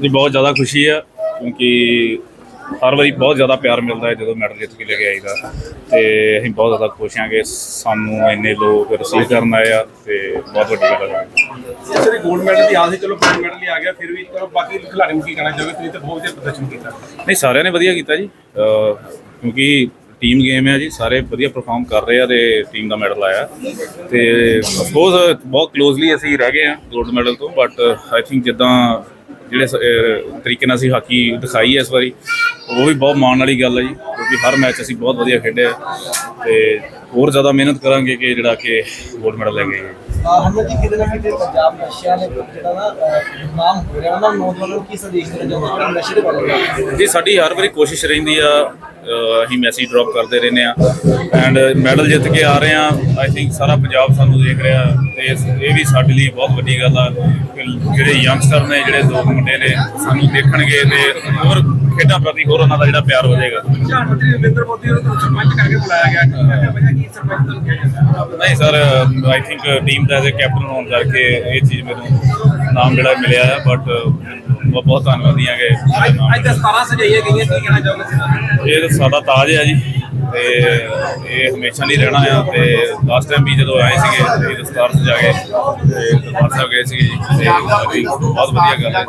ਜੀ ਬਹੁਤ ਜ਼ਿਆਦਾ ਖੁਸ਼ੀ ਆ ਕਿਉਂਕਿ ਹਰ ਵਾਰੀ ਬਹੁਤ ਜ਼ਿਆਦਾ ਪਿਆਰ ਮਿਲਦਾ ਹੈ ਜਦੋਂ ਮੈਡਲ ਜਿੱਤ ਕੇ ਲੈ ਕੇ ਆਈਦਾ। ਤੇ ਅਸੀਂ ਬਹੁਤ ਜ਼ਿਆਦਾ ਖੁਸ਼ ਹਾਂ ਕਿ ਸਾਨੂੰ ਇੰਨੇ ਲੋਕ ਰਿਸੀਵ ਕਰਨ ਆਏ ਆ ਤੇ ਬਹੁਤ ਵੱਡੀ ਗੱਲ ਹੈ ਸਿਰੇ 골ਡ ਮੈਡਲ ਦੀ ਆਸ ਸੀ ਚਲੋ 골ਡ ਮੈਡਲ ਹੀ ਆ ਗਿਆ ਫਿਰ ਵੀ ਚਲੋ ਬਾਕੀ ਖਿਡਾਰੀ ਨੂੰ ਕੀ ਕਹਿਣਾ ਚਾਹੋਗੇ? ਤੁਸੀਂ ਤਾਂ ਬਹੁਤ ਵਧੀਆ ਪ੍ਰਦਰਸ਼ਨ ਕੀਤਾ। ਨਹੀਂ ਸਾਰਿਆਂ ਨੇ ਵਧੀਆ ਕੀਤਾ ਜੀ। ਕਿਉਂਕਿ ਟੀਮ ਗੇਮ ਹੈ ਜੀ ਸਾਰੇ ਵਧੀਆ ਪਰਫਾਰਮ ਕਰ ਰਹੇ ਆ ਤੇ ਟੀਮ ਦਾ ਮੈਡਲ ਆਇਆ। ਤੇ ਅਫਕੋਰਸ ਬਹੁਤ ਕਲੋਜ਼ਲੀ ਅਸੀਂ ਰਹਿ ਗਏ ਆ ਗੋਲਡ ਮੈਡਲ ਤੋਂ ਬਟ ਆਈ ਥਿੰਕ ਜਿੱਦਾਂ ਜਿਹੜੇ ਅਹ ਤਰੀਕੇ ਨਾਲ ਅਸੀਂ ਹਾਕੀ ਦਿਖਾਈ ਹੈ ਇਸ ਵਾਰੀ ਉਹ ਵੀ ਬਹੁਤ ਮਾਣ ਵਾਲੀ ਗੱਲ ਹੈ ਜੀ ਕਿਉਂਕਿ ਹਰ ਮੈਚ ਅਸੀਂ ਬਹੁਤ ਵਧੀਆ ਖੇਡਿਆ ਤੇ ਹੋਰ ਜ਼ਿਆਦਾ ਮਿਹਨਤ ਕਰਾਂਗੇ ਕਿ ਜਿਹੜਾ ਕਿ 골ਡ ਮੈਡਲ ਲੈ ਕੇ ਆਈਏ। ਹਮਦ ਜੀ ਕਿਤੇ ਨਾ ਕਿਤੇ ਪੰਜਾਬ ਨਸ਼ਿਆਂ ਦੇ ਜਿਹੜਾ ਨਾ ਅਹ, ਨਾਮ ਹੋ ਰਿਹਾ ਉਹਨਾਂ ਨੌਜਵਾਨਾਂ ਨੂੰ ਕੀ ਸੰਦੇਸ਼ ਦੇਣਾ ਚਾਹੁੰਦੇ ਹੋ ਨਸ਼ੇ ਦੇ ਬਾਰੇ? ਜੀ ਸਾਡੀ ਹਰ ਵਾਰੀ ਕੋਸ਼ਿਸ਼ ਰਹਿੰਦੀ ਆ ਅਸੀਂ ਮੈਸੇਜ ਡ੍ਰੌਪ ਕਰਦੇ ਰਹਿੰਦੇ ਆ ਐਂਡ ਮੈਡਲ ਜਿੱਤ ਕੇ ਆ ਰਹੇ ਆ ਆਈ ਥਿੰਕ ਸਾਰਾ ਪੰਜਾਬ ਸਾਨੂੰ ਦੇਖ ਰਿਹਾ ਤੇ ਇਹ ਵੀ ਸਾਡੇ ਲਈ ਬਹੁਤ ਵੱਡੀ ਗੱਲ ਆ। ਜਿਹੜੇ ਯੰਗਸਟਰ ਨੇ ਜਿਹੜੇ ਦੋ ਮੁੰਡੇ ਨੇ ਸਾਨੂੰ ਦੇਖਣਗੇ ਤੇ ਹੋਰ ਖੇਡਾਂ ਪ੍ਰਤੀ ਹੋਰ ਉਹਨਾਂ ਦਾ ਜਿਹੜਾ ਪਿਆਰ ਹੋ ਜਾਏਗਾ। ਪ੍ਰਧਾਨ ਮੰਤਰੀ ਨਰਿੰਦਰ ਮੋਦੀ ਨੂੰ ਸਰਪੰਚ ਕਰਕੇ ਬੁਲਾਇਆ ਗਿਆ। ਕੀ ਕਹਿੰਦੇ ਵਜ੍ਹਾ ਕੀ ਸਰਪੰਚ ਨੂੰ ਕਿਹਾ ਜਾਂਦਾ ਨਹੀਂ ਸਰ ਆਈ ਥਿੰਕ ਟੀਮ ਦਾ ਐਜ਼ ਅ ਕੈਪਟਨ ਹੋਣ ਕਰਕੇ ਇਹ ਚੀਜ਼ ਮੈਨੂੰ ਨਾਮ ਜਿਹੜਾ ਮਿਲਿਆ ਹੈ ਬਟ ਬਹੁਤ ਬਹੁਤ ਧੰਨਵਾਦੀ ਨਾਮ ਅੱਜ ਤਾਂ 17 ਸਜਾਈਆਂ ਗਈਆਂ ਕੀ ਕਹਿਣਾ ਚਾਹੋਗੇ ਇਹ ਤਾਂ ਸਾਡਾ ਤਾਜ ਹੈ ਜੀ ਤੇ ਇਹ ਹਮੇਸ਼ਾ ਨਹੀਂ ਰਹਿਣਾ ਆ ਤੇ ਲਾਸਟ ਟਾਈਮ ਵੀ ਜਦੋਂ ਆਏ ਸੀਗੇ ਇਹ ਦਸਤਾਰ ਸਜਾ ਕੇ ਤੇ ਦਰਬਾਰ ਸਾਹਿਬ ਗਏ ਸੀਗੇ ਜੀ ਤੇ ਬਹੁਤ ਵਧੀਆ ਗੱਲ ਹੈ